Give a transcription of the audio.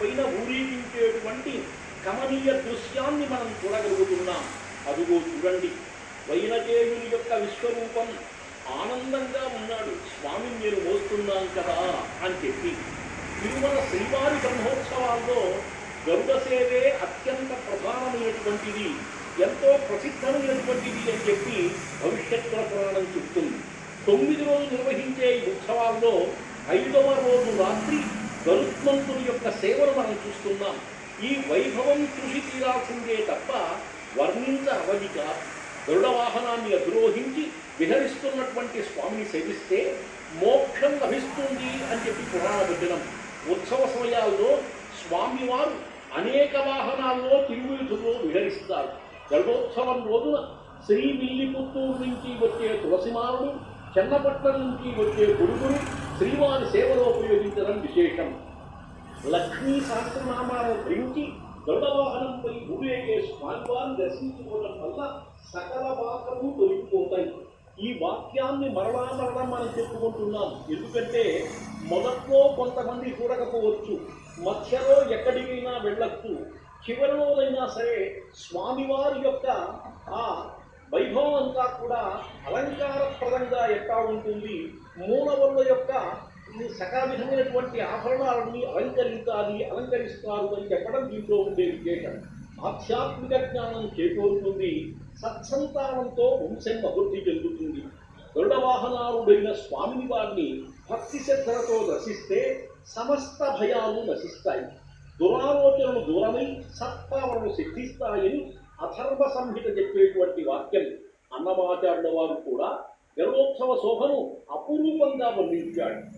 పైన ఊరేగించేటువంటి కమనీయ దృశ్యాన్ని మనం చూడగలుగుతున్నాం. అదుగో చూడండి. వైనదేవుని యొక్క విశ్వరూపం ఆనందంగా ఉన్నాడు. స్వామిని నేను మోస్తున్నాం కదా అని చెప్పి. తిరుమల శ్రీవారి బ్రహ్మోత్సవాల్లో గరుడ సేవే అత్యంత ప్రధానమైనటువంటిది. ఎంతో ప్రసిద్ధమైనటువంటిది అని చెప్పి భవిష్యత్తుల పురాణం చెప్తుంది. తొమ్మిది రోజులు నిర్వహించే ఈ ఉత్సవాల్లో ఐదవ రోజు రాత్రి గరుత్మంతుని యొక్క సేవను మనం చూస్తున్నాం. ఈ వైభవం కృషి తీరాల్సిందే తప్ప వర్ణించ అవధిక గరుడ వాహనాన్ని అధిరోహించి విహరిస్తున్నటువంటి స్వామిని సేవిస్తే మోక్షం లభిస్తుంది అని చెప్పి పురాణ వచనం ఉత్సవ సమయాల్లో స్వామివారు అనేక వాహనాల్లో తిరువీధుల్లో విహరిస్తారు. గరుడోత్సవం రోజున శ్రీ విల్లిపుత్తూరు నుంచి వచ్చే తులసిమారుడు చెన్నపట్నం నుంచి వచ్చే గురుగురు శ్రీవారి సేవలో ఉపయోగించడం లక్ష్మీ సహస్రనామాలను ధరించి గరుడ వాహనంపై స్వామివారిని దర్శించుకోవడం వల్ల సకల వాకము తొలగిపోతాయి. ఈ వాక్యాన్ని మరలా మరలా మనం చెప్పుకుంటున్నాం. ఎందుకంటే మొదట్లో కొంతమంది చూడకపోవచ్చు. మధ్యలో ఎక్కడికైనా వెళ్ళచ్చు. చివరిలోనైనా సరే స్వామివారి యొక్క ఆ వైభవం అంతా కూడా అలంకారప్రదంగా ఎట్టా ఉంటుంది. మూలవల్ల యొక్క సకల విధమైనటువంటి ఆభరణాలని అలంకరించాలి అలంకరిస్తారు అని చెప్పడం దీంట్లో ఉండే విశేషం. ఆధ్యాత్మిక జ్ఞానం చేకూరుతుంది సత్సంతానంతో వంశం అభివృద్ధి చెందుతుంది. గరుడ స్వామిని వారిని భక్తి శ్రద్ధలతో దర్శిస్తే సమస్త భయాలు నశిస్తాయి. దురాలోచనలు దూరమై సత్పావనలు సిద్ధిస్తాయని అథర్వ సంహిత చెప్పేటువంటి వాక్యం అన్నమాచార్యుల వారు కూడా గరుడోత్సవ శోభను అపురూపంగా వర్ణించాడు.